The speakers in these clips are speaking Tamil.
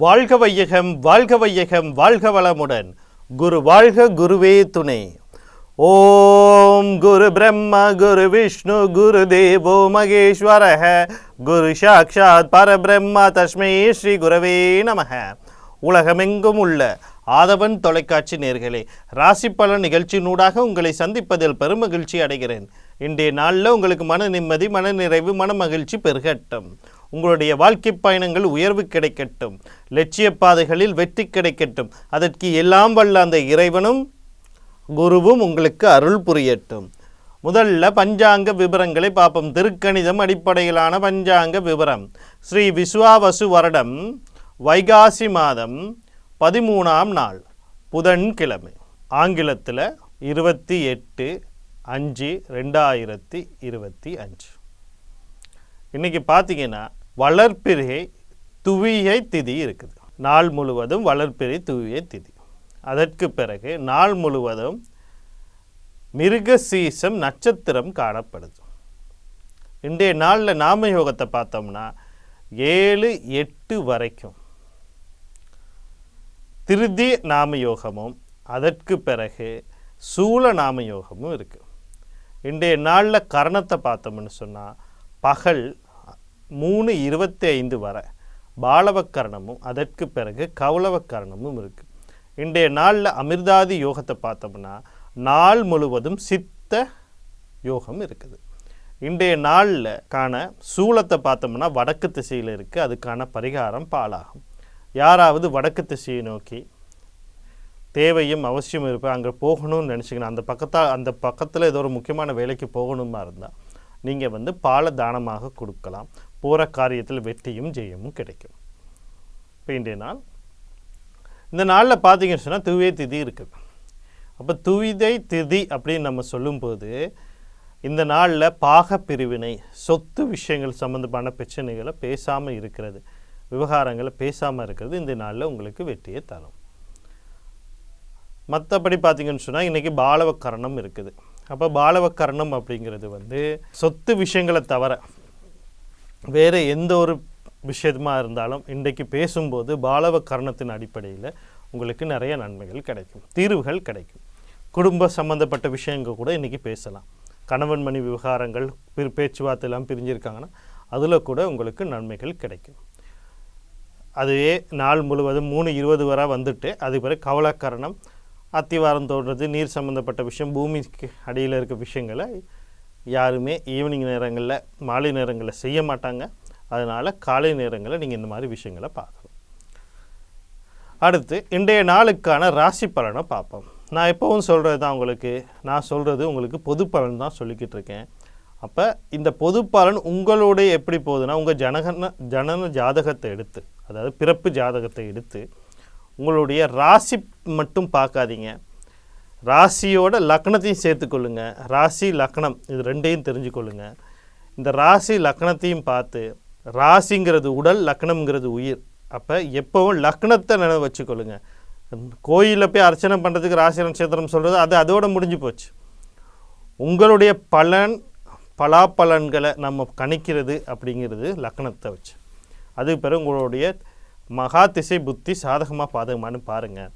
வாழ்க வையகம் வாழ்க வையகம் வாழ்க வளமுடன். குரு வாழ்க குருவே துணை. ஓம் குரு பிரம்மா குரு விஷ்ணு குரு தேவோ மகேஸ்வரः குரு சாக்ஷாத் பரபிரம்மா தஸ்மே ஸ்ரீ குரவே நமக. உலகமெங்கும் உள்ள ஆதவன் தொலைக்காட்சி நேர்களே ராசி பலன் நிகழ்ச்சியினூடாக உங்களை சந்திப்பதில் பெருமகிழ்ச்சி அடைகிறேன். இன்றைய நாளில் உங்களுக்கு மன நிம்மதி மன நிறைவு மன மகிழ்ச்சி பெருகட்டும். உங்களுடைய வாழ்க்கை பயணங்கள் உயர்வு கிடைக்கட்டும். லட்சிய பாதைகளில் வெற்றி கிடைக்கட்டும். அதற்கு எல்லாம் வல்ல அந்த இறைவனும் குருவும் உங்களுக்கு அருள் புரியட்டும். முதல்ல பஞ்சாங்க விவரங்களை பார்ப்போம். திருக்கணிதம் அடிப்படையிலான பஞ்சாங்க விவரம் ஸ்ரீ விஸ்வாவசு வருடம் வைகாசி மாதம் பதிமூணாம் நாள் புதன்கிழமை. ஆங்கிலத்தில் இருபத்தி எட்டு அஞ்சு ரெண்டாயிரத்தி இருபத்தி அஞ்சு. இன்னைக்கு பார்த்தீங்கன்னா வளர்ப்பிறை துவியை திதி இருக்குது. நாள் முழுவதும் வளர்ப்பிறை துவியை திதி. அதற்கு பிறகு நாள் முழுவதும் மிருக சீசம் நட்சத்திரம் காணப்படுது. இன்றைய நாளில் நாம யோகத்தை பார்த்தோம்னா ஏழு எட்டு வரைக்கும் திருதி நாம யோகமும் அதற்கு பிறகு சூழ நாம யோகமும் இருக்குது இன்றைய நாளில் கரணத்தை பார்த்தோம்னு சொன்னால் பகல் மூணு இருபத்தி ஐந்து வரை. பாலவக்கரணமும் அதற்கு பிறகு கௌளவக்கரணமும் இருக்குது இன்றைய நாளில் அமிர்தாதி யோகத்தை பார்த்தோம்னா நாள் முழுவதும் சித்த யோகம் இருக்குது. இன்றைய நாளில் காண சூலத்தை பார்த்தோம்னா வடக்கு திசையில் இருக்குது அதுக்கான பரிகாரம் பாலாகும். யாராவது வடக்கு திசையை நோக்கி தேவையும் அவசியம் இருப்பேன் அங்கே போகணும்னு நினச்சிக்கணும் அந்த பக்கத்தால் அந்த பக்கத்தில் ஏதோ ஒரு முக்கியமான வேலைக்கு போகணுமா இருந்தால் நீங்கள் வந்து பாலை தானமாக கொடுக்கலாம். போகிற காரியத்தில் வெற்றியும் ஜெயமும் கிடைக்கும். இப்போ இன்றைய நாள். இந்த நாளில் பார்த்தீங்கன்னு சொன்னால் துவிய திதி இருக்குது அப்போ துவிதை திதி அப்படின்னு நம்ம சொல்லும்போது இந்த நாளில் பாக பிரிவினை சொத்து விஷயங்கள் சம்மந்தமான பிரச்சனைகளை பேசாமல் இருக்கிறது விவகாரங்களை பேசாமல் இருக்கிறது இந்த நாளில் உங்களுக்கு வெற்றியை தரும். மற்றபடி பார்த்தீங்கன்னு சொன்னால் இன்றைக்கி பாலவக்கரணம் இருக்குது. அப்போ பாலவக்கரணம் அப்படிங்கிறது வந்து சொத்து விஷயங்களை தவிர வேறு எந்த ஒரு விஷயமா இருந்தாலும் இன்றைக்கு பேசும்போது பாலவ கரணத்தின் அடிப்படையில் உங்களுக்கு நிறைய நன்மைகள் கிடைக்கும் தீர்வுகள் கிடைக்கும். குடும்ப சம்மந்தப்பட்ட விஷயங்கள் கூட இன்றைக்கி பேசலாம். கணவன் மணி விவகாரங்கள் பிற பேச்சுவார்த்தையெல்லாம் பிரிஞ்சிருக்காங்கன்னா அதில் கூட உங்களுக்கு நன்மைகள் கிடைக்கும். அதுவே நாள் முழுவதும் மூணு இருபது வரை வந்துட்டு அது பிறகு கவலக்கரணம் அத்திவாரம் தோன்றது நீர் சம்மந்தப்பட்ட விஷயம் பூமிக்கு அடியில் இருக்க விஷயங்களை யாருமே ஈவினிங் நேரங்களில் மாலை நேரங்களில் செய்ய மாட்டாங்க. அதனால் காலை நேரங்களில் நீங்கள் இந்த மாதிரி விஷயங்களை பார்க்கணும். அடுத்து இன்றைய நாளுக்கான ராசி பலனை பார்ப்போம். நான் எப்போவும் சொல்கிறது தான் உங்களுக்கு. நான் சொல்கிறது உங்களுக்கு பொது பலன் தான் சொல்லிக்கிட்டு இருக்கேன். அப்போ இந்த பொது பலன் உங்களுடைய எப்படி போகுதுன்னா உங்கள் ஜனகன ஜனன ஜாதகத்தை எடுத்து அதாவது பிறப்பு ஜாதகத்தை எடுத்து உங்களுடைய ராசி மட்டும் பார்க்காதீங்க. ராசியோட லக்னத்தையும் சேர்த்துக்கொள்ளுங்க ராசி லக்னம் இது ரெண்டையும் தெரிஞ்சுக்கொள்ளுங்க இந்த ராசி லக்னத்தையும் பார்த்து ராசிங்கிறது உடல் லக்னம்ங்கிறது உயிர். அப்போ எப்போவும் லக்னத்தை நினைவு வச்சுக்கொள்ளுங்க கோயிலில் போய் அர்ச்சனை பண்ணுறதுக்கு ராசி நட்சத்திரம் சொல்கிறது அது அதோட முடிஞ்சு போச்சு. உங்களுடைய பலன் பலாப்பலன்களை நம்ம கணிக்கிறது அப்படிங்கிறது லக்னத்தை வச்சு. அதுக்கு பிறகு உங்களுடைய மகா திசை புத்தி சாதகமாக பாதகமானு பாருங்கள்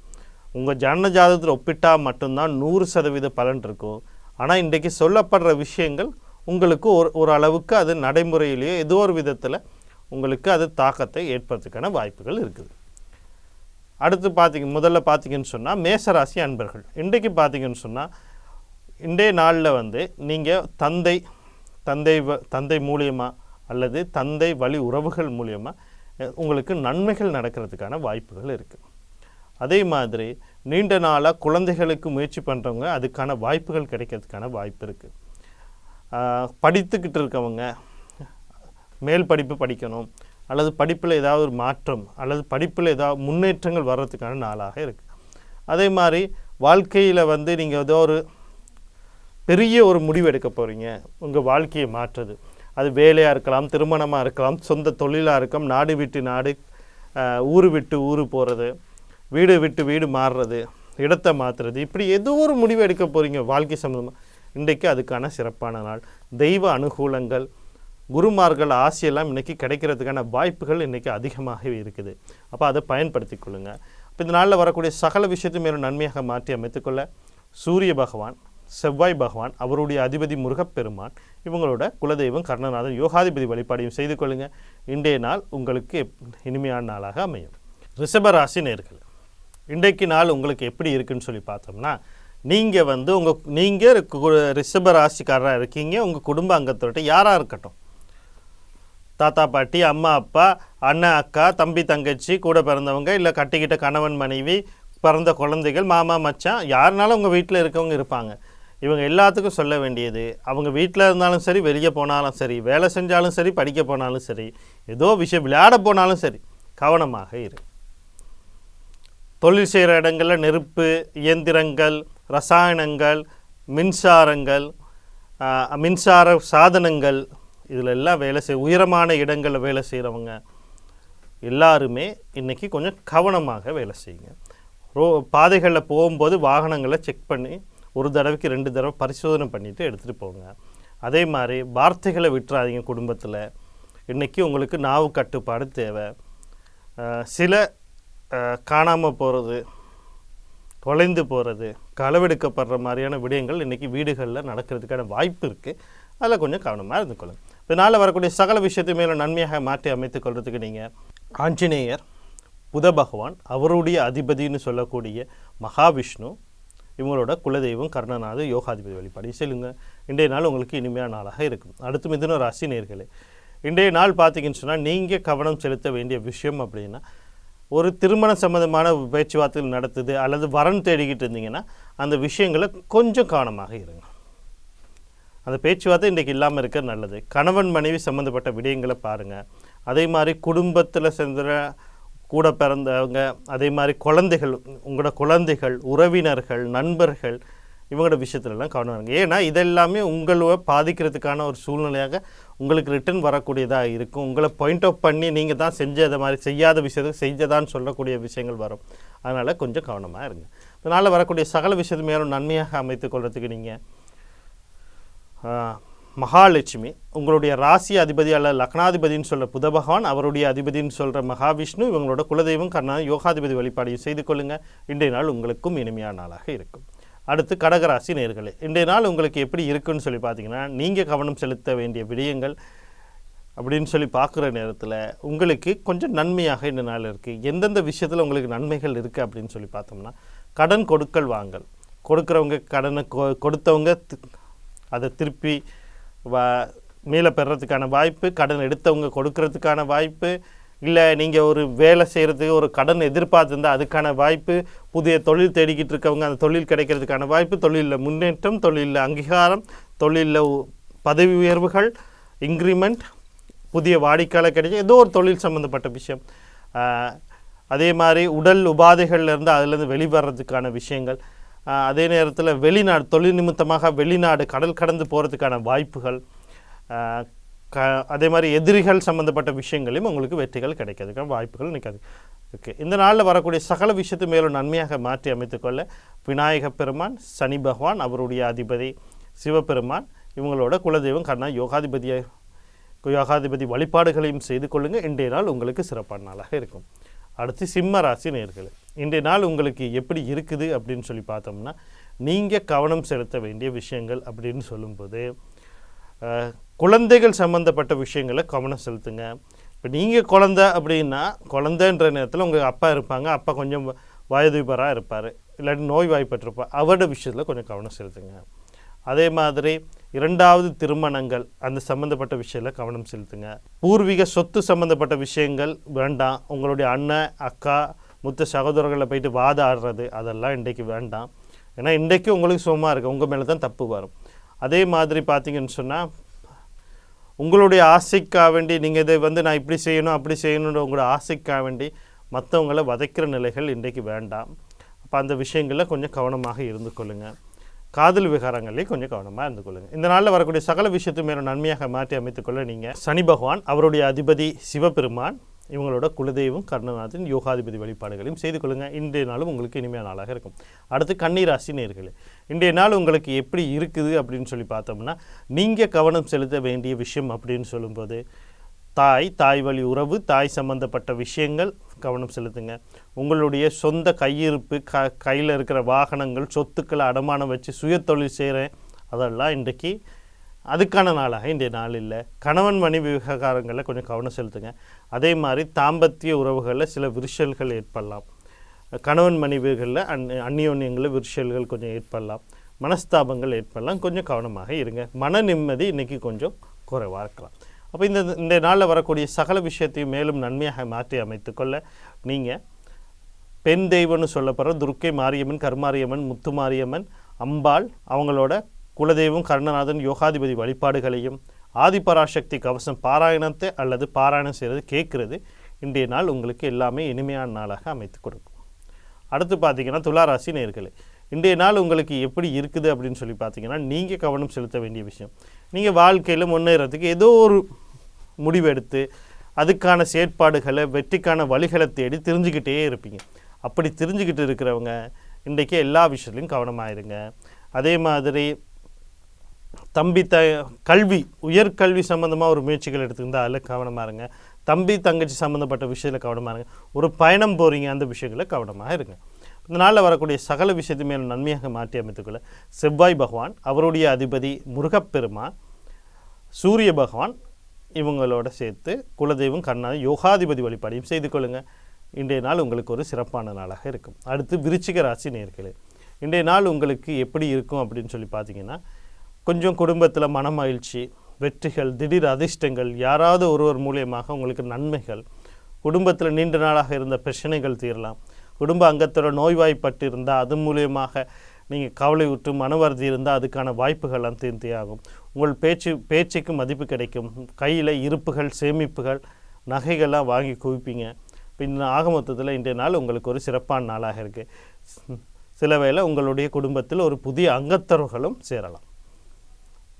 உங்கள் ஜனன ஜாதகத்தில் ஒப்பிட்டால் மட்டும்தான் நூறு சதவீத பலன் இருக்கும். ஆனால் இன்றைக்கு சொல்லப்படுற விஷயங்கள் உங்களுக்கு ஒரு ஒரு அளவுக்கு அது நடைமுறையிலேயோ ஏதோ ஒரு விதத்தில் உங்களுக்கு அது தாக்கத்தை ஏற்படுறதுக்கான வாய்ப்புகள் இருக்குது. அடுத்து பார்த்திங்க முதல்ல பார்த்தீங்கன்னு சொன்னால் மேசராசி அன்பர்கள். இன்றைக்கு பார்த்தீங்கன்னு சொன்னால் இன்றைய நாளில் வந்து நீங்கள் தந்தை தந்தை வ தந்தை மூலியமாக அல்லது தந்தை வழி உறவுகள் மூலியமாக உங்களுக்கு நன்மைகள் நடக்கிறதுக்கான வாய்ப்புகள் இருக்குது அதே மாதிரி நீண்ட நாளாக குழந்தைகளுக்கு முயற்சி பண்ணுறவங்க அதுக்கான வாய்ப்புகள் கிடைக்கிறதுக்கான வாய்ப்பு இருக்குது படித்துக்கிட்டு இருக்கவங்க மேல் படிப்பு படிக்கணும் அல்லது படிப்பில் ஏதாவது ஒரு மாற்றம் அல்லது படிப்பில் ஏதாவது முன்னேற்றங்கள் வர்றதுக்கான நாளாக இருக்குது அதே மாதிரி வாழ்க்கையில் வந்து நீங்கள் ஏதோ ஒரு பெரிய ஒரு முடிவு எடுக்க போகிறீங்க உங்கள் வாழ்க்கையை மாற்றுறது. அது வேலையாக இருக்கலாம் திருமணமாக இருக்கலாம் சொந்த தொழிலாக இருக்கலாம் நாடு விட்டு நாடு ஊர் விட்டு ஊர் போகிறது வீடு விட்டு வீடு மாறுறது இடத்தை மாற்றுறது இப்படி ஏதோ ஒரு முடிவு எடுக்க போகிறீங்க வாழ்க்கை சம்மந்தமாக இன்றைக்கு அதுக்கான சிறப்பான நாள். தெய்வ அனுகூலங்கள் குருமார்கள் ஆசையெல்லாம் இன்றைக்கி கிடைக்கிறதுக்கான வாய்ப்புகள் இன்றைக்கி அதிகமாகவே இருக்குது. அப்போ அதை பயன்படுத்தி கொள்ளுங்கள் இப்போ இந்த நாளில் வரக்கூடிய சகல விஷயத்தையும் மேலும் நன்மையாக மாற்றி அமைத்துக்கொள்ள சூரிய பகவான் செவ்வாய் பகவான் அவருடைய அதிபதி முருகப்பெருமான் இவங்களோட குலதெய்வம் கர்ணநாதன் யோகாதிபதி வழிபாடையும் செய்து கொள்ளுங்கள் இன்றைய நாள் உங்களுக்கு இனிமையான நாளாக அமையும். ரிஷபராசி நேர்கள். இன்றைக்கு நாள் உங்களுக்கு எப்படி இருக்குன்னு சொல்லி பார்த்தோம்னா நீங்கள் வந்து உங்கள் நீங்கள் ரிஷப ராசிக்காரராக இருக்கீங்க உங்கள் குடும்ப அங்கத்தோட்ட யாராக இருக்கட்டும். தாத்தா பாட்டி அம்மா அப்பா அண்ணன் அக்கா தம்பி தங்கச்சி கூட பிறந்தவங்க இல்லை கட்டிக்கிட்ட கணவன் மனைவி பிறந்த குழந்தைகள் மாமா மச்சான் யாருனாலும் உங்கள் வீட்டில் இருக்கவங்க இருப்பாங்க. இவங்க எல்லாத்துக்கும் சொல்ல வேண்டியது அவங்க வீட்டில் இருந்தாலும் சரி வெளியே போனாலும் சரி வேலை செஞ்சாலும் சரி படிக்க போனாலும் சரி ஏதோ விஷயம் விளையாட போனாலும் சரி கவனமாக இரு. தொழில் செய்கிற இடங்களில் நெருப்பு இயந்திரங்கள் ரசாயனங்கள் மின்சாரங்கள் மின்சார சாதனங்கள் இதில் எல்லாம் வேலை செய் உயரமான இடங்களில் வேலை செய்கிறவங்க எல்லாருமே இன்றைக்கி கொஞ்சம் கவனமாக வேலை செய்யுங்க. ரோ பாதைகளில் போகும்போது வாகனங்களை செக் பண்ணி ஒரு தடவைக்கு ரெண்டு தடவை பரிசோதனை பண்ணிவிட்டு எடுத்துகிட்டு போங்க. அதே மாதிரி வார்த்தைகளை விட்டுறாதீங்க குடும்பத்தில். இன்றைக்கி உங்களுக்கு நாவு கட்டுப்பாடு தேவை சில காணாமல் போகிறது தொலைந்து போகிறது களவெடுக்கப்படுற மாதிரியான விடயங்கள் இன்றைக்கி வீடுகளில் நடக்கிறதுக்கான வாய்ப்பு இருக்குது அதில் கொஞ்சம் கவனமாக இருந்து இப்போ இதனால் வரக்கூடிய சகல விஷயத்தை மேலும் நன்மையாக மாற்றி அமைத்துக் கொள்றதுக்கு நீங்கள் ஆஞ்சநேயர் புத பகவான் அவருடைய அதிபதின்னு சொல்லக்கூடிய மகாவிஷ்ணு இவங்களோட குலதெய்வம் கர்ணநாத யோகாதிபதி வழிபாடு. செல்லுங்க. இன்றைய நாள் உங்களுக்கு இனிமையான நாளாக இருக்கும். அடுத்து மிதுன ராசி நேர்களே இன்றைய நாள் பார்த்தீங்கன்னு சொன்னால் நீங்கள் கவனம் செலுத்த வேண்டிய விஷயம் அப்படின்னா ஒரு திருமண சம்மந்தமான பேச்சுவார்த்தைகள் நடத்துது அல்லது வரன் தேடிக்கிட்டு இருந்தீங்கன்னா அந்த விஷயங்களை கொஞ்சம் கவனமாக இருங்க. அந்த பேச்சுவார்த்தை இன்றைக்கி இல்லாமல் இருக்க நல்லது. கணவன் மனைவி சம்மந்தப்பட்ட விடயங்களை பாருங்கள் அதே மாதிரி குடும்பத்தில் சென்ற கூட பிறந்தவங்க அதே மாதிரி குழந்தைகள் உங்களோட குழந்தைகள் உறவினர்கள் நண்பர்கள் இவங்களோட விஷயத்துலலாம் கவனம் இருங்க. ஏன்னா இதெல்லாமே உங்களை பாதிக்கிறதுக்கான ஒரு சூழ்நிலையாக உங்களுக்கு ரிட்டர்ன் வரக்கூடியதாக இருக்கும். உங்களை பாயிண்ட் அவுட் பண்ணி நீங்கள் தான் செஞ்சதை மாதிரி செய்யாத விஷயத்தை செஞ்சதான்னு சொல்லக்கூடிய விஷயங்கள் வரும். அதனால் கொஞ்சம் கவனமாக இருங்க. இதனால் வரக்கூடிய சகல விஷயத்து மேலும் நன்மையாக அமைத்து கொள்கிறதுக்கு நீங்கள் மகாலட்சுமி உங்களுடைய ராசி அதிபதி அல்ல லக்னாதிபதின்னு சொல்கிற புத பகவான் அவருடைய அதிபதின்னு சொல்கிற மகாவிஷ்ணு இவங்களோட குலதெய்வம் கர்ணா யோகாதிபதி வழிபாடையும் செய்து கொள்ளுங்கள் இன்றைய நாள் உங்களுக்கும் இனிமையான நாளாக இருக்கும். அடுத்து கடகராசி நேர்களே இன்றைய நாள் உங்களுக்கு எப்படி இருக்குன்னு சொல்லி பார்த்தீங்கன்னா நீங்கள் கவனம் செலுத்த வேண்டிய விடயங்கள் அப்படின்னு சொல்லி பார்க்குற நேரத்தில் உங்களுக்கு கொஞ்சம் நன்மையாக இந்த நாள் இருக்குது எந்தெந்த விஷயத்தில் உங்களுக்கு நன்மைகள் இருக்குது அப்படின்னு சொல்லி பார்த்தோம்னா கடன் கொடுக்கல் வாங்கல். கொடுக்குறவங்க கடனை கொ- கொடுத்தவங்க அதை திருப்பி வா மேலே பெறறதுக்கான வாய்ப்பு கடன் எடுத்தவங்க கொடுக்கறதுக்கான வாய்ப்பு இல்லை நீங்கள் ஒரு வேலை செய்கிறதுக்கு ஒரு கடன் எதிர்பார்த்துருந்தால் அதுக்கான வாய்ப்பு புதிய தொழில் தேடிக்கிட்டு இருக்கவங்க அந்த தொழில் கிடைக்கிறதுக்கான வாய்ப்பு தொழிலில் முன்னேற்றம் தொழிலில் அங்கீகாரம் தொழிலில் பதவி உயர்வுகள் இன்க்ரிமெண்ட் புதிய வாடிக்கையாளர் கிடைக்கும் ஏதோ ஒரு தொழில் சம்மந்தப்பட்ட விஷயம். அதே மாதிரி உடல் உபாதைகள்லேருந்து அதுலேருந்து வெளிவரதுக்கான விஷயங்கள். அதே நேரத்தில் வெளிநாடு தொழில் நிமித்தமாக வெளிநாடு கடல் கடந்து போகிறதுக்கான வாய்ப்புகள். க அதே மாதிரி எதிரிகள் சம்மந்தப்பட்ட விஷயங்களையும் உங்களுக்கு வெற்றிகள் கிடைக்கிறதுக்கான வாய்ப்புகள் நிற்காது இருக்குது இந்த நாளில் வரக்கூடிய சகல விஷயத்தை மேலும் நன்மையாக மாற்றி அமைத்துக்கொள்ள விநாயக பெருமான் சனி பகவான் அவருடைய அதிபதி சிவபெருமான் இவங்களோட குலதெய்வம் கண்ணா யோகாதிபதியை யோகாதிபதி வழிபாடுகளையும் செய்து கொள்ளுங்கள் இன்றைய நாள் உங்களுக்கு சிறப்பான நாளாக இருக்கும். அடுத்து சிம்ம ராசி நேர்களே இன்றைய நாள் உங்களுக்கு எப்படி இருக்குது அப்படின்னு சொல்லி பார்த்தோம்னா நீங்கள் கவனம் செலுத்த வேண்டிய விஷயங்கள் அப்படின்னு சொல்லும்போது குழந்தைகள் சம்மந்தப்பட்ட விஷயங்களை கவனம் செலுத்துங்க. இப்போ நீங்கள் குழந்த அப்படின்னா குழந்தைன்ற நேரத்தில் உங்கள் அப்பா இருப்பாங்க. அப்பா கொஞ்சம் வயதுபராக இருப்பார். இல்லாட்டி நோய் வாய்ப்பட்டிருப்பார் அவரோட விஷயத்தில் கொஞ்சம் கவனம் செலுத்துங்க. அதே மாதிரி இரண்டாவது திருமணங்கள் அந்த சம்மந்தப்பட்ட விஷயத்தில் கவனம் செலுத்துங்க. பூர்வீக சொத்து சம்மந்தப்பட்ட விஷயங்கள் வேண்டாம். உங்களுடைய அண்ணன் அக்கா முத்த சகோதரர்களை போயிட்டு வாதாடுறது அதெல்லாம் இன்றைக்கு வேண்டாம். ஏன்னா இன்றைக்கு உங்களுக்கு சுகமாக இருக்குது உங்கள் மேலே தான் தப்பு வரும். அதே மாதிரி பார்த்தீங்கன்னு சொன்னால் உங்களுடைய ஆசைக்காக வேண்டி நீங்கள் இதை வந்து நான் இப்படி செய்யணும் அப்படி செய்யணுன்ற உங்களோட ஆசைக்காக வேண்டி மற்றவங்களை வதைக்கிற நிலைகள் இன்றைக்கு வேண்டாம். அப்போ அந்த விஷயங்களில் கொஞ்சம் கவனமாக இருந்து கொள்ளுங்கள் காதல் விகாரங்களையும் கொஞ்சம் கவனமாக இருந்து கொள்ளுங்கள் இந்த நாளில் வரக்கூடிய சகல விஷயத்தை மேலும் நன்மையாக மாற்றி அமைத்துக்கொள்ள நீங்கள் சனி பகவான் அவருடைய அதிபதி சிவபெருமான் இவங்களோட குலதெய்வம் கர்ணநாதன் யோகாதிபதி வழிபாடுகளையும் செய்து கொள்ளுங்கள் இன்றைய நாளும் உங்களுக்கு இனிமையான நாளாக இருக்கும். அடுத்து கன்னிராசி நேர்களே இன்றைய நாள் உங்களுக்கு எப்படி இருக்குது அப்படின்னு சொல்லி பார்த்தோம்னா நீங்கள் கவனம் செலுத்த வேண்டிய விஷயம் அப்படின்னு சொல்லும்போது தாய் தாய் வழி உறவு தாய் சம்பந்தப்பட்ட விஷயங்கள் கவனம் செலுத்துங்க. உங்களுடைய சொந்த கையிருப்பு க கையில் இருக்கிற வாகனங்கள் சொத்துக்களை அடமானம் வச்சு சுயதொழில் செய்கிறேன் அதெல்லாம் இன்றைக்கு அதுக்கான நாளாக இன்றைய நாள் இல்லை கணவன் மனைவி விவகாரங்களில் கொஞ்சம் கவனம் செலுத்துங்க. அதே மாதிரி தாம்பத்திய உறவுகளில் சில விரிசல்கள் ஏற்படலாம். கணவன் மனைவிகளில் அந் அந்நியோன்யங்களில் விரிசல்கள் கொஞ்சம் ஏற்படலாம். மனஸ்தாபங்கள் ஏற்படலாம். கொஞ்சம் கவனமாக இருங்க. மன நிம்மதி இன்றைக்கி கொஞ்சம் குறைவாக இருக்கலாம். அப்போ இந்த இந்த நாளில் வரக்கூடிய சகல விஷயத்தையும் மேலும் நன்மையாக மாற்றி அமைத்துக்கொள்ள நீங்கள் பெண் தெய்வம்னு சொல்லப்படுற துர்க்கை மாரியம்மன் கருமாரியம்மன் முத்துமாரியம்மன் அம்பாள் அவங்களோட குலதெய்வம் கருணநாதன் யோகாதிபதி வழிபாடுகளையும் ஆதிபராசக்தி கவசம் பாராயணத்தை அல்லது பாராயணம் செய்கிறது கேட்குறது. இன்றைய நாள் உங்களுக்கு எல்லாமே இனிமையான நாளாக அமைத்து கொடுக்கும். அடுத்து பார்த்தீங்கன்னா துளாராசி நேர்களே இன்றைய நாள் உங்களுக்கு எப்படி இருக்குது அப்படின்னு சொல்லி பார்த்தீங்கன்னா நீங்கள் கவனம் செலுத்த வேண்டிய விஷயம். நீங்கள் வாழ்க்கையில் முன்னேறதுக்கு ஏதோ ஒரு முடிவெடுத்து அதுக்கான செயற்பாடுகளை வெற்றிக்கான வழிகளை தேடி தெரிஞ்சுக்கிட்டே இருப்பீங்க. அப்படி தெரிஞ்சுக்கிட்டு இருக்கிறவங்க இன்றைக்கி எல்லா விஷயத்துலையும் கவனமாக இருங்க அதே மாதிரி தம்பி த கல்வி உயர்கல்வி சம்மந்தமாக ஒரு முயற்சிகள் எடுத்துருந்தால் அதில் கவனமாக இருங்க. தம்பி தங்கச்சி சம்மந்தப்பட்ட விஷயத்தில் கவனமாக இருங்க. ஒரு பயணம் போகிறீங்க அந்த விஷயங்களில் கவனமாக இருங்க. இந்த நாளில் வரக்கூடிய சகல விஷயத்தை மேலும் நன்மையாக மாற்றி அமைத்துக்கொள்ள செவ்வாய் பகவான் அவருடைய அதிபதி முருகப்பெருமான் சூரிய பகவான் இவங்களோட சேர்த்து குலதெய்வம் கண்ணா யோகாதிபதி வழிபாடையும் செய்து கொள்ளுங்கள் இன்றைய நாள் உங்களுக்கு ஒரு சிறப்பான நாளாக இருக்கும். அடுத்து விருச்சிக ராசி நேர்களே. இன்றைய நாள் உங்களுக்கு எப்படி இருக்கும் அப்படின்னு சொல்லி பார்த்தீங்கன்னா கொஞ்சம் குடும்பத்தில் மனமகிழ்ச்சி வெற்றிகள் திடீர் அதிர்ஷ்டங்கள் யாராவது ஒருவர் மூலியமாக உங்களுக்கு நன்மைகள். குடும்பத்தில் நீண்ட நாளாக இருந்த பிரச்சனைகள் தீரலாம். குடும்ப அங்கத்தோட நோய்வாய்ப்பட்டு இருந்தால் அது மூலியமாக நீங்கள் கவலை விட்டு மனவருதி இருந்தால் அதுக்கான வாய்ப்புகள்லாம் தீர்த்தியாகும் உங்கள் பேச்சு பேச்சுக்கு மதிப்பு கிடைக்கும். கையில் இருப்புகள் சேமிப்புகள் நகைகள்லாம் வாங்கி குவிப்பீங்க. பின் இந்த ஆக மொத்தத்தில் இன்றைய நாள் உங்களுக்கு ஒரு சிறப்பான நாளாக இருக்குது சில வேளை உங்களுடைய குடும்பத்தில் ஒரு புதிய அங்கத்தவர்களும் சேரலாம்.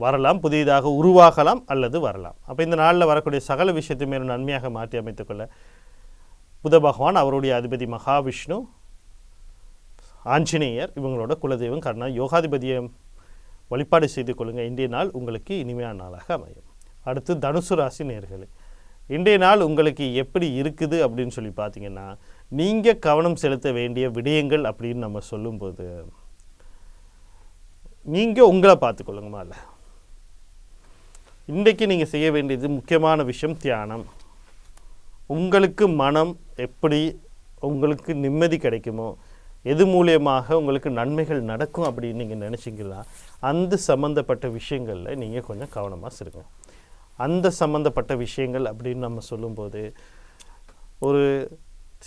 வரலாம் புதியதாக உருவாகலாம் அல்லது வரலாம். அப்போ இந்த நாளில் வரக்கூடிய சகல விஷயத்தை மேலும் நன்மையாக மாற்றி அமைத்துக்கொள்ள புத பகவான் அவருடைய அதிபதி மகாவிஷ்ணு ஆஞ்சநேயர் இவங்களோட குலதெய்வம் கர்ணா யோகாதிபதியை வழிபாடு செய்து கொள்ளுங்கள் இன்றைய நாள் உங்களுக்கு இனிமையான நாளாக அமையும். அடுத்து தனுசு ராசி நேர்களே இன்றைய நாள் உங்களுக்கு எப்படி இருக்குது அப்படின்னு சொல்லி பார்த்தீங்கன்னா நீங்கள் கவனம் செலுத்த வேண்டிய விடயங்கள் அப்படின்னு நம்ம சொல்லும்போது நீங்கள் உங்களை பார்த்துக்கொள்ளுங்கம்மா இல்லை இன்றைக்கு நீங்கள் செய்ய வேண்டியது முக்கியமான விஷயம் தியானம். உங்களுக்கு மனம் எப்படி உங்களுக்கு நிம்மதி கிடைக்குமோ எது மூலியமாக உங்களுக்கு நன்மைகள் நடக்கும் அப்படின்னு நீங்கள் நினச்சிங்களா அந்த சம்மந்தப்பட்ட விஷயங்களில் நீங்கள் கொஞ்சம் கவனமாக இருங்க. அந்த சம்மந்தப்பட்ட விஷயங்கள் அப்படின்னு நம்ம சொல்லும்போது ஒரு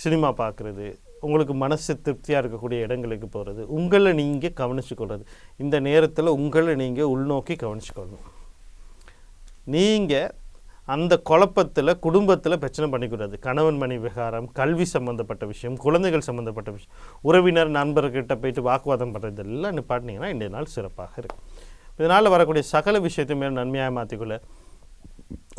சினிமா பார்க்குறது உங்களுக்கு மனசு திருப்தியாக இருக்கக்கூடிய இடங்களுக்கு போகிறது உங்களை நீங்கள் கவனிச்சுக்கொள்வது இந்த நேரத்தில் உங்களை நீங்கள் உள்நோக்கி கவனிச்சுக்கொள்ளணும். நீங்கள் அந்த குழப்பத்தில் குடும்பத்தில் பிரச்சனை பண்ணிக்கூடாது. கணவன் மனைவி விவகாரம் கல்வி சம்மந்தப்பட்ட விஷயம் குழந்தைகள் சம்மந்தப்பட்ட விஷயம் உறவினர் நண்பர்கிட்ட போயிட்டு வாக்குவாதம் பண்ணுறது எல்லாம் நிப்பாட்டினீங்கன்னா இன்றைய நாள் சிறப்பாக இருக்கும். இதனால் வரக்கூடிய சகல விஷயத்தை மேல் நன்மையாக மாற்றிக்கொள்ள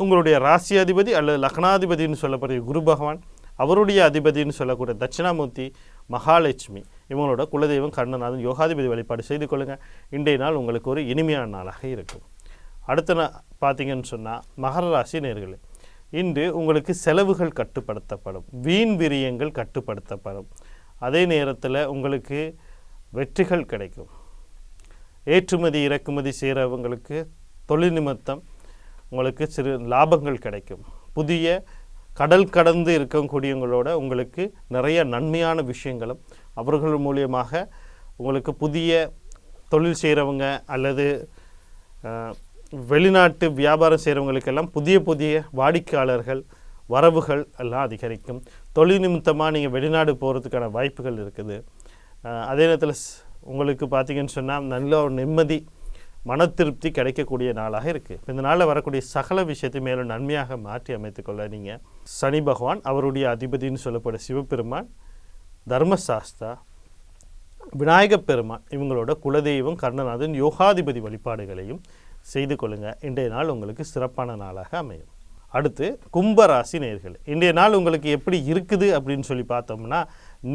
உங்களுடைய ராசியாதிபதி அல்லது லக்னாதிபதினு சொல்லக்கூடிய குரு பகவான் அவருடைய அதிபதினு சொல்லக்கூடிய தட்சிணாமூர்த்தி மகாலட்சுமி இவங்களோட குலதெய்வம் கண்ணநாதன் யோகாதிபதி வழிபாடு செய்து கொள்ளுங்கள் இன்றைய நாள் உங்களுக்கு ஒரு இனிமையான நாளாக இருக்கும். அடுத்த நாள் பார்த்தீங்கன்னு சொன்னால் மகர ராசி நேர்களே இன்று உங்களுக்கு செலவுகள் கட்டுப்படுத்தப்படும் வீண் விரியங்கள் கட்டுப்படுத்தப்படும். அதே நேரத்தில் உங்களுக்கு வெற்றிகள் கிடைக்கும். ஏற்றுமதி இறக்குமதி செய்கிறவங்களுக்கு தொழில் நிமித்தம் உங்களுக்கு சிறு லாபங்கள் கிடைக்கும். புதிய கடல் கடந்து இருக்கக்கூடியவங்களோட உங்களுக்கு நிறைய நன்மையான விஷயங்களும் அவர்கள் மூலியமாக உங்களுக்கு புதிய தொழில் செய்கிறவங்க அல்லது வெளிநாட்டு வியாபாரம் செய்கிறவங்களுக்கெல்லாம் புதிய புதிய வாடிக்கையாளர்கள் வரவுகள் எல்லாம் அதிகரிக்கும். தொழில் நிமித்தமாக நீங்கள் வெளிநாடு போகிறதுக்கான வாய்ப்புகள் இருக்குது. அதே நேரத்தில் உங்களுக்கு பார்த்தீங்கன்னு சொன்னால் நல்ல ஒரு நிம்மதி மன திருப்தி கிடைக்கக்கூடிய நாளாக இருக்குது இந்த நாளில் வரக்கூடிய சகல விஷயத்தை மேலும் நன்மையாக மாற்றி அமைத்துக்கொள்ள நீங்கள் சனி பகவான் அவருடைய அதிபதின்னு சொல்லப்படும் சிவபெருமான் தர்மசாஸ்தா விநாயகப் பெருமான் இவங்களோட குலதெய்வம் கர்ணநாதன் யோகாதிபதி வழிபாடுகளையும் செய்து கொள்ளுங்கள் இன்றைய நாள் உங்களுக்கு சிறப்பான நாளாக அமையும். அடுத்து கும்பராசி நேர்கள். இன்றைய நாள் உங்களுக்கு எப்படி இருக்குது அப்படின்னு சொல்லி பார்த்தோம்னா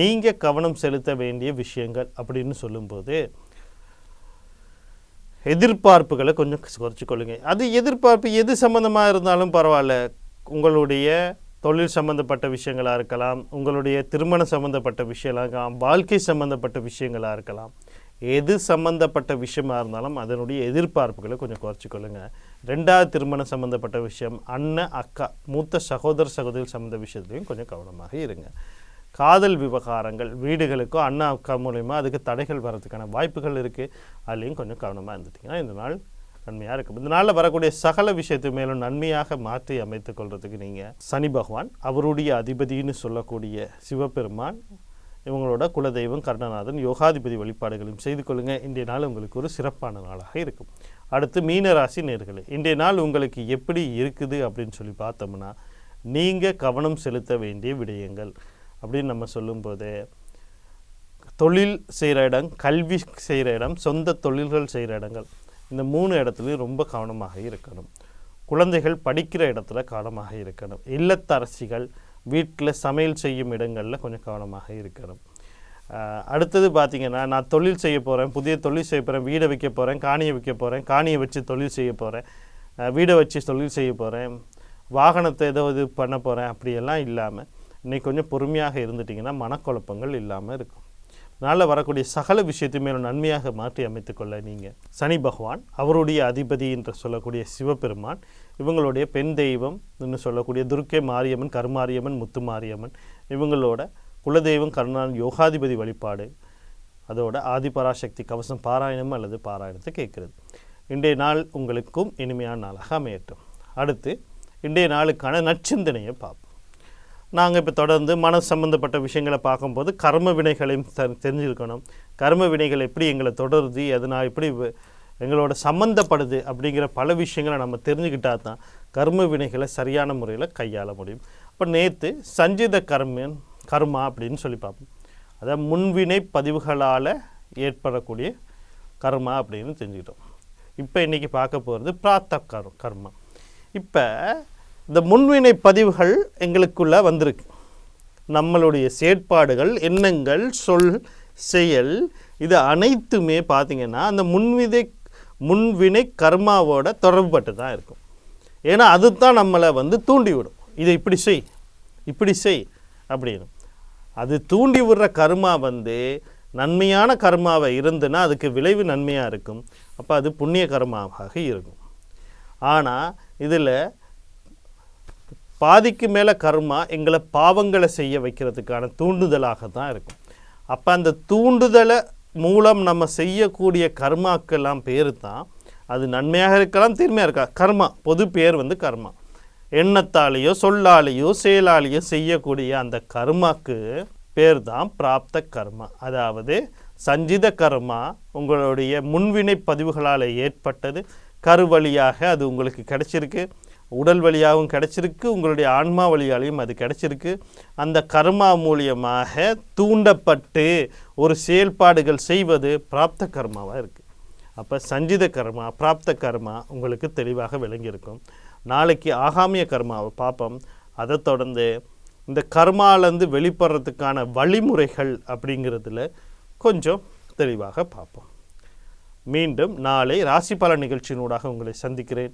நீங்கள் கவனம் செலுத்த வேண்டிய விஷயங்கள் அப்படின்னு சொல்லும்போது எதிர்பார்ப்புகளை கொஞ்சம் குறைச்சிக்கொள்ளுங்க. அது எதிர்பார்ப்பு எது சம்மந்தமாக இருந்தாலும் பரவாயில்ல. உங்களுடைய தொழில் சம்மந்தப்பட்ட விஷயங்களாக இருக்கலாம் உங்களுடைய திருமணம் சம்மந்தப்பட்ட விஷயங்களாக இருக்கலாம் வாழ்க்கை சம்மந்தப்பட்ட விஷயங்களாக இருக்கலாம். எது சம்மந்தப்பட்ட விஷயமா இருந்தாலும் அதனுடைய எதிர்பார்ப்புகளை கொஞ்சம் குறைச்சிக்கொள்ளுங்க. ரெண்டாவது திருமணம் சம்மந்தப்பட்ட விஷயம் அண்ணன் அக்கா மூத்த சகோதர சகோதரி சம்மந்த விஷயத்துலையும் கொஞ்சம் கவனமாக இருங்க. காதல் விவகாரங்கள் வீடுகளுக்கும் அண்ணா அக்கா மூலயமா அதுக்கு தடைகள் வர்றதுக்கான வாய்ப்புகள் இருக்குது அதுலேயும் கொஞ்சம் கவனமாக இருந்துட்டிங்கன்னா இந்த நாள் நன்மையாக இருக்கும். இந்த நாளில் வரக்கூடிய சகல விஷயத்து மேலும் நன்மையாக மாற்றி அமைத்துக் கொள்றதுக்கு நீங்கள் சனி பகவான் அவருடைய அதிபதின்னு சொல்லக்கூடிய சிவபெருமான் இவங்களோட குலதெய்வம் கருணநாதன் யோகாதிபதி வழிபாடுகளையும் செய்து கொள்ளுங்க. இன்றைய நாள் உங்களுக்கு ஒரு சிறப்பான நாளாக இருக்கும். அடுத்து மீனராசி நேர்களே இன்றைய நாள் உங்களுக்கு எப்படி இருக்குது அப்படின்னு சொல்லி பார்த்தோம்னா நீங்கள் கவனம் செலுத்த வேண்டிய விடயங்கள் அப்படின்னு நம்ம சொல்லும்போது தொழில் செய்கிற இடம் கல்வி செய்கிற இடம் சொந்த தொழில்கள் செய்கிற இடங்கள் இந்த மூணு இடத்துலையும் ரொம்ப கவனமாக இருக்கணும். குழந்தைகள் படிக்கிற இடத்துல கவனமாக இருக்கணும். இல்லத்தரசிகள் வீட்டில் சமையல் செய்யும் இடங்களில் கொஞ்சம் கவனமாக இருக்கணும். அடுத்தது பார்த்தீங்கன்னா நான் தொழில் செய்ய போகிறேன் புதிய தொழில் செய்ய போகிறேன் வீடை வைக்க போகிறேன் காணியை வைக்க போகிறேன் காணியை வச்சு தொழில் செய்ய போகிறேன் வீடை வச்சு தொழில் செய்ய போகிறேன் வாகனத்தை ஏதாவது பண்ண போகிறேன் அப்படியெல்லாம் இல்லாமல் இன்றைக்கி கொஞ்சம் பொறுமையாக இருந்துட்டிங்கன்னா மனக்குழப்பங்கள் இல்லாமல் இருக்கும். அதனால் வரக்கூடிய சகல விஷயத்தையுமே நன்மையாக மாற்றி அமைத்துக்கொள்ள நீங்கள் சனி பகவான் அவருடைய அதிபதி என்று சொல்லக்கூடிய சிவபெருமான் இவங்களுடைய பெண் தெய்வம் என்று சொல்லக்கூடிய துர்க்கை மாரியம்மன் கருமாரியம்மன் முத்துமாரியம்மன் இவங்களோட குலதெய்வம் கருணான் யோகாதிபதி வழிபாடு அதோட ஆதிபராசக்தி கவசம் பாராயணம் அல்லது பாராயணத்தை கேட்கிறது. இன்றைய நாள் உங்களுக்கும் இனிமையான நாளாக அமையட்டும். அடுத்து இன்றைய நாளுக்கான நற்சிந்தனையை பார்ப்போம். நாங்கள் இப்போ தொடர்ந்து மன சம்பந்தப்பட்ட விஷயங்களை பார்க்கும்போது கர்ம வினைகளையும் தெரிஞ்சிருக்கணும். கர்ம வினைகள் எப்படி எங்களை தொடருது அது எப்படி எங்களோட சம்மந்தப்படுது அப்படிங்கிற பல விஷயங்களை நம்ம தெரிஞ்சுக்கிட்டா தான் கர்ம வினைகளை சரியான முறையில் கையாள முடியும். இப்போ நேற்று சஞ்சித கர்மன் கர்மா அப்படின்னு சொல்லி பார்ப்போம். அதாவது முன்வினை பதிவுகளால் ஏற்படக்கூடிய கர்மா அப்படின்னு தெரிஞ்சுக்கிட்டோம். இப்போ இன்றைக்கி பார்க்க போகிறது பிராத்த கர் கர்மா. இப்போ இந்த முன்வினை பதிவுகள் எங்களுக்குள்ளே வந்திருக்கு. நம்மளுடைய செயற்பாடுகள் எண்ணங்கள் சொல் செயல் இது அனைத்துமே பார்த்திங்கன்னா அந்த முன்விதை முன்வினை கர்மாவோட தொடர்புபட்டு தான் இருக்கும். ஏன்னா அதுதான் நம்மளை வந்து தூண்டி விடும் இதை இப்படி செய் இப்படி செய் அப்படின்னு. அது தூண்டி விடுற கர்மா வந்து நன்மையான கர்மாவை இருந்துன்னா அதுக்கு விளைவு நன்மையாக இருக்கும். அப்போ அது புண்ணிய கர்மாவாக இருக்கும். ஆனால் இதில் பாதிக்கு மேலே கர்மா எங்களை பாவங்களை செய்ய வைக்கிறதுக்கான தூண்டுதலாக தான் இருக்கும். அப்போ அந்த தூண்டுதலை மூலம் நம்ம செய்யக்கூடிய கர்மாக்கெல்லாம் பேர் தான் அது நன்மையாக இருக்கலாம் தீர்மையாக இருக்கா கர்மா பொது பேர் வந்து கர்மா. எண்ணத்தாலேயோ சொல்லாலேயோ செயலாலேயோ செய்யக்கூடிய அந்த கர்மாக்கு பேர் தான் பிராப்த கர்மா. அதாவது சஞ்சித கர்மா உங்களுடைய முன்வினை பதிவுகளால் ஏற்பட்டது. கருவழியாக அது உங்களுக்கு கிடைச்சிருக்கு. உடல் வழியாகவும் கிடச்சிருக்கு உங்களுடைய ஆன்மா வழியாலையும் அது கிடச்சிருக்கு. அந்த கர்மா மூலியமாக தூண்டப்பட்டு ஒரு செயல்பாடுகள் செய்வது பிராப்த கர்மாவாக இருக்குது அப்போ சஞ்சித கர்மா பிராப்த கர்மா உங்களுக்கு தெளிவாக விளங்கியிருக்கும். நாளைக்கு ஆகாமிய கர்மாவை பார்ப்போம். அதை தொடர்ந்து இந்த கர்மாலேருந்து வெளிப்படுறதுக்கான வழிமுறைகள் அப்படிங்கிறதுல கொஞ்சம் தெளிவாக பார்ப்போம். மீண்டும் நாளை ராசி பல நிகழ்ச்சியினூடாக உங்களை சந்திக்கிறேன்.